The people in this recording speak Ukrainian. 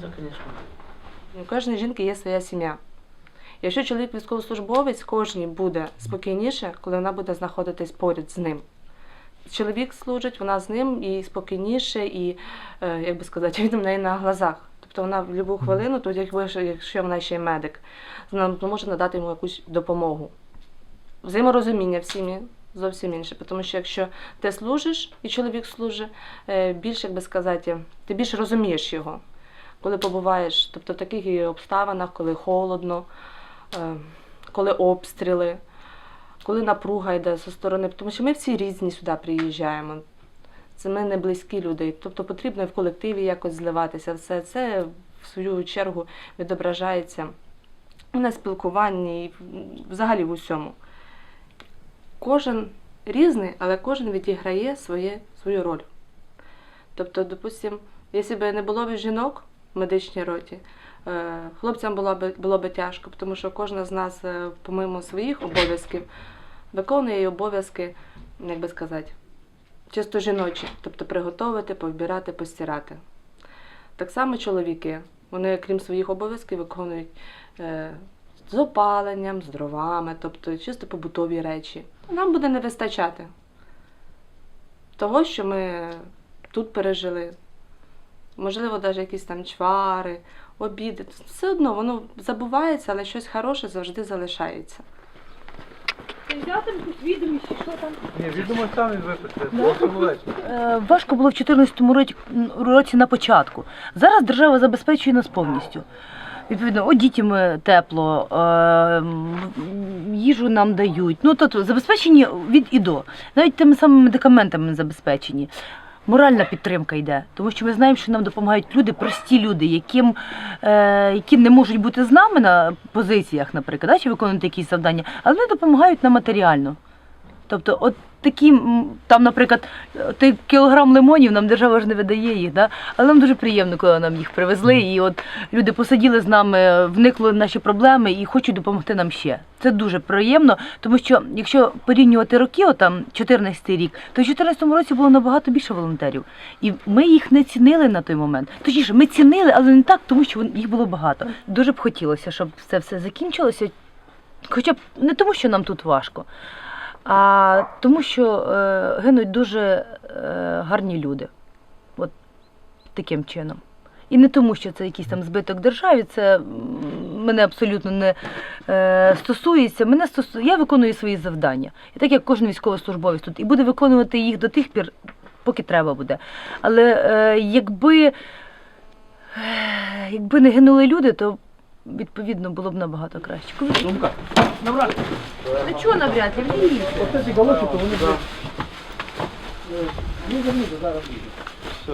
це, звісно. У кожної жінки є своя сім'я. Якщо чоловік військовослужбовець, кожній буде спокійніше, коли вона буде знаходитись поряд з ним. Чоловік служить, вона з ним і спокійніше, і, е, як би сказати, він в неї на глазах. Тобто вона в будь-яку хвилину, тут якщо вона ще й медик, вона може надати йому якусь допомогу. Взаєморозуміння в сім'ї зовсім інше. Тому що якщо ти служиш і чоловік служить, е, більше, як би сказати, ти більше розумієш його коли побуваєш, тобто в таких обставинах, коли холодно, е, коли обстріли, коли напруга йде зі сторони, тому що ми всі різні сюди приїжджаємо. Це ми не близькі люди. Тобто потрібно в колективі якось зливатися. Все це в свою чергу відображається на спілкуванні, і взагалі в усьому. Кожен різний, але кожен відіграє своє, свою роль. Тобто, допустимо, якщо б не було б жінок медичній роті, е, хлопцям було б, було б тяжко, тому що кожна з нас, е, помимо своїх обов'язків, виконує обов'язки, як би сказати, чисто жіночі, тобто приготувати, повбирати, постирати. Так само чоловіки, вони, крім своїх обов'язків, виконують е, з опаленням, з дровами, тобто чисто побутові речі. Нам буде не вистачати того, що ми тут пережили. Можливо, навіть якісь там чвари, обіди. Все одно воно забувається, але щось хороше завжди залишається. Взяти якусь відомість, чи що там? Ні, відомо самі випити. Зовсім. Е, Важко було в 2014 році, році на початку. Зараз держава забезпечує нас повністю. Відповідно, одітіми тепло, е, їжу нам дають. Ну, тобто забезпечені від і до. Навіть тими самими медикаментами забезпечені. Моральна підтримка йде, тому що ми знаємо, що нам допомагають люди, прості люди, яким, е, які не можуть бути з нами на позиціях, наприклад, да, чи виконувати якісь завдання, але вони допомагають нам матеріально. Тобто, от такі, там, наприклад, той кілограм лимонів нам держава ж не видає їх, да? але нам дуже приємно, коли нам їх привезли. І от люди посиділи з нами, вникли в наші проблеми і хочуть допомогти нам ще. Це дуже приємно, тому що якщо порівнювати роки, от там 14 рік, то в 2014 році було набагато більше волонтерів. І ми їх не цінили на той момент. Точніше, ми цінили, але не так, тому що їх було багато. Дуже б хотілося, щоб це все закінчилося. Хоча б не тому, що нам тут важко, а тому, що е, гинуть дуже е, гарні люди. От таким чином. І не тому, що це якийсь там збиток державі, це мене абсолютно не е, стосується. Мене стосу... Я виконую свої завдання. І так як кожен військовослужбовець тут, і буде виконувати їх до тих пір, поки треба буде. Але е, якби, е, якби не гинули люди, то відповідно було б набагато краще. Коли... Думка. Навряд. Та чого навряд ли? Вліз. Ось ці галоші, то вони Ну, зараз. Все.